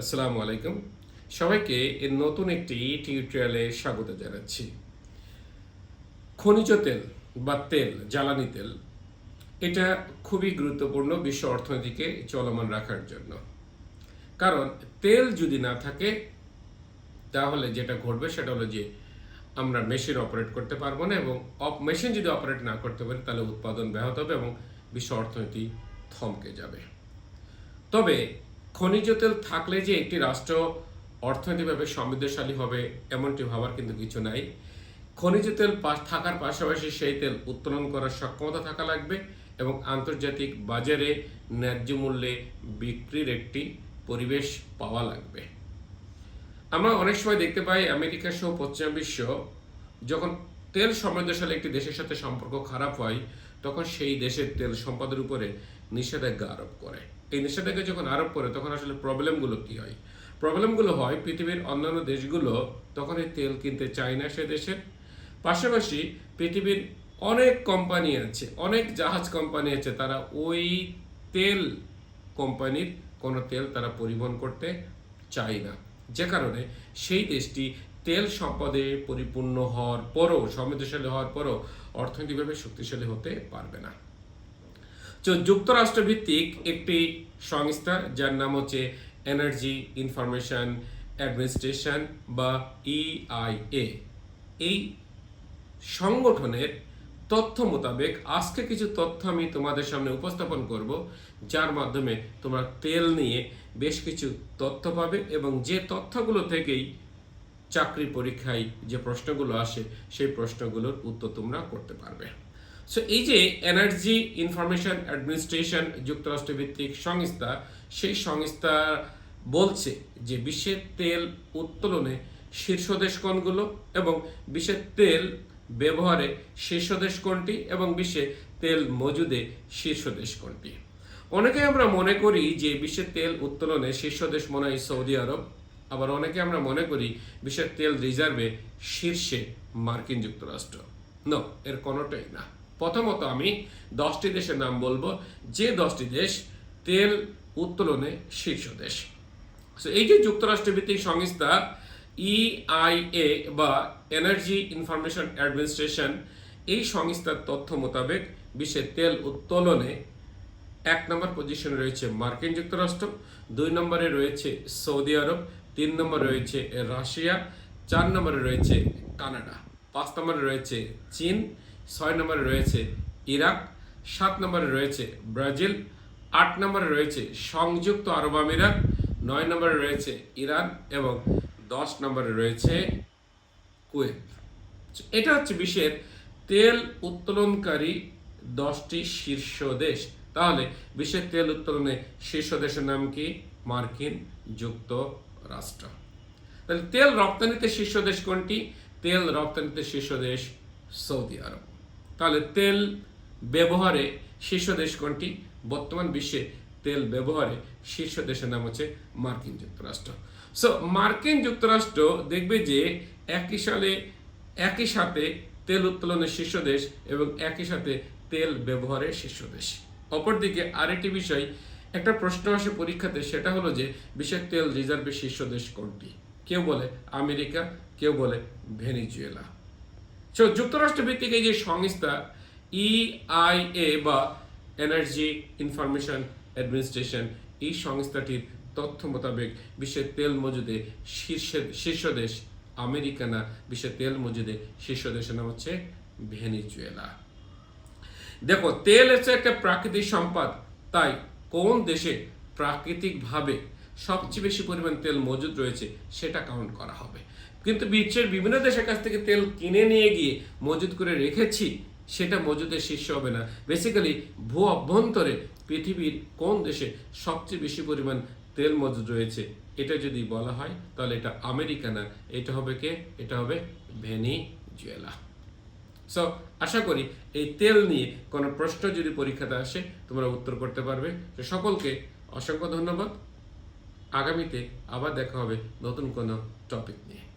আসসালামু আলাইকুম। সবাইকে এর নতুন একটি টিউটোরিয়ালে স্বাগত জানাচ্ছি। খনিজ তেল বা তেল, জ্বালানি তেল, এটা খুবই গুরুত্বপূর্ণ বিশ্ব অর্থনীতিকে চলমান রাখার জন্য। কারণ তেল যদি না থাকে, তাহলে যেটা ঘটবে সেটা হলো যে আমরা মেশিন অপারেট করতে পারব না এবং মেশিন যদি অপারেট না করতে পারি, তাহলে উৎপাদন ব্যাহত হবে এবং বিশ্ব অর্থনীতি থমকে যাবে। তবে খনিজ তেল থাকলে যে একটি রাষ্ট্র অর্থনৈতিকভাবে সমৃদ্ধশালী হবে, এমনটি ভাবার কিন্তু কিছু নাই। খনিজ তেল থাকার পাশাপাশি সেই তেল উত্তোলন করার সক্ষমতা থাকা লাগবে এবং আন্তর্জাতিক বাজারে ন্যায্য মূল্যে বিক্রির একটি পরিবেশ পাওয়া লাগবে। আমরা অনেক সময় দেখতে পাই, আমেরিকা সহ পশ্চিমা বিশ্ব যখন তেল সমৃদ্ধশালী একটি দেশের সাথে সম্পর্ক খারাপ হয়, তখন সেই দেশের তেল সম্পদের উপরে নিষেধাজ্ঞা আরোপ করে। এই নিষেধাজ্ঞা যখন আরোপ করে, তখন আসলে প্রবলেমগুলো কি হয়? প্রবলেমগুলো হয় পৃথিবীর অন্যান্য দেশগুলো তখন এই তেল কিনতে চায় না সে দেশের পাশাপাশি পৃথিবীর অনেক কোম্পানি আছে, অনেক জাহাজ কোম্পানি আছে, তারা ওই তেল কোম্পানির কোনো তেল তারা পরিবহন করতে চায় না। যে কারণে সেই দেশটি তেল সম্পদে পরিপূর্ণ হওয়ার পরও, সমৃদ্ধশালী হওয়ার পরও অর্থনৈতিকভাবে শক্তিশালী হতে পারবে না। তো যুক্তরাষ্ট্র ভিত্তিক একটি সংস্থা যার নাম হচ্ছে এনার্জি ইনফরমেশন অ্যাডমিনিস্ট্রেশন বা ইআইএ এই সংগঠনের তথ্য মোতাবেক আজকে কিছু তথ্য আমি তোমাদের সামনে উপস্থাপন করব, যার মাধ্যমে তোমরা তেল নিয়ে বেশ কিছু তথ্য পাবে এবং যে তথ্যগুলো থেকেই চাকরি পরীক্ষায় যে প্রশ্নগুলো আসে, সেই প্রশ্নগুলোর উত্তর তোমরা করতে পারবে। সো এই যে এনার্জি ইনফরমেশন অ্যাডমিনিস্ট্রেশন যুক্তরাষ্ট্র ভিত্তিক সংস্থা সেই সংস্থা বলছে যে বিশ্বের তেল উত্তোলনে শীর্ষ দেশ কোনগুলো এবং বিশ্বের তেল ব্যবহারে শীর্ষ দেশ কোনটি এবং বিশ্বে তেল মজুদে শীর্ষ দেশ কোনটি? অনেকে আমরা মনে করি যে বিশ্বের তেল উত্তোলনে শীর্ষ দেশ মনে হয় সৌদি আরব, আবার অনেকে আমরা মনে করি বিশ্বের তেল রিজার্ভে শীর্ষে মার্কিন যুক্তরাষ্ট্র। ন এর কোনোটাই না। প্রথমত আমি দশটি দেশের নাম বলব। যে দশটি দেশ তেল উত্তোলনে শীর্ষ দেশ। So, এই যে যুক্তরাষ্ট্র ভিত্তিক সংস্থা ইআইএ বা এনার্জি ইনফরমেশন অ্যাডমিনিস্ট্রেশন এই সংস্থার তথ্য মোতাবেক বিশ্বের তেল উত্তোলনে এক নম্বর পজিশনে রয়েছে মার্কিন যুক্তরাষ্ট্র দুই নম্বরে রয়েছে সৌদি আরব তিন নম্বরে রয়েছে রাশিয়া চার নম্বরে রয়েছে কানাডা পাঁচ নম্বরে রয়েছে চীন ছয় নম্বরে রয়েছে ইরাক, সাত নম্বরে রয়েছে ব্রাজিল, আট নম্বরে রয়েছে সংযুক্ত আরব আমিরাত, নয় নম্বরে রয়েছে ইরান এবং দশ নম্বরে রয়েছে কুয়েত। এটা হচ্ছে বিশ্বের তেল উত্তোলনকারী দশটি শীর্ষ দেশ। তাহলে বিশ্বের তেল উত্তোলনে শীর্ষ দেশের নাম কি? মার্কিন যুক্তরাষ্ট্র। তাহলে তেল রপ্তানিতে শীর্ষ দেশ কোনটি? তেল রপ্তানিতে শীর্ষ দেশ সৌদি আরব। তাহলে তেল ব্যবহারে শীর্ষ দেশ কোনটি বর্তমান বিশ্বে তেল ব্যবহারে শীর্ষ দেশের নাম হচ্ছে মার্কিন যুক্তরাষ্ট্র। সো মার্কিন যুক্তরাষ্ট্র দেখবে যে একই সালে একই সাথে তেল উত্তোলনের শীর্ষ দেশ এবং একই সাথে তেল ব্যবহারের শীর্ষ দেশ। অপরদিকে আরেকটি বিষয়, একটা প্রশ্ন আসে পরীক্ষাতে, সেটা হলো যে বিশ্বের তেল রিজার্ভের শীর্ষ দেশ কোনটি? কেউ বলে আমেরিকা, কেউ বলে ভেনিজুয়েলা। সো যুক্তরাষ্ট্র ভিত্তিক এই যে সংস্থা ইআইএ বা এনার্জি ইনফরমেশন অ্যাডমিনিস্ট্রেশন এই সংস্থাটির তথ্য মোতাবেক বিশ্বের তেল মজুদে শীর্ষে, শীর্ষ দেশ আমেরিকা না, বিশ্বের তেল মজুদে শীর্ষ দেশের নাম হচ্ছে ভেনিজুয়েলা। দেখো, তেল হচ্ছে একটা প্রাকৃতিক সম্পদ, তাই কোন দেশে প্রাকৃতিকভাবে সবচেয়ে বেশি পরিমাণ তেল মজুদ রয়েছে, সেটা কাউন্ট করা হবে। কিন্তু বিশ্বের বিভিন্ন দেশের কাছ থেকে তেল কিনে নিয়ে গিয়ে মজুদ করে রেখেছি, সেটা মজুদের শীর্ষ হবে না। বেসিক্যালি ভূ অভ্যন্তরে পৃথিবীর কোন দেশে সবচেয়ে বেশি পরিমাণ তেল মজুদ রয়েছে, এটা যদি বলা হয়, তাহলে এটা আমেরিকা না, এটা হবে কে? এটা হবে ভেনিজুয়েলা। সো আশা করি এই তেল নিয়ে কোনো প্রশ্ন যদি পরীক্ষাতে আসে, তোমরা উত্তর করতে পারবে। সকলকে অসংখ্য ধন্যবাদ। আগামীতে আবার দেখা হবে নতুন কোনো টপিক নিয়ে।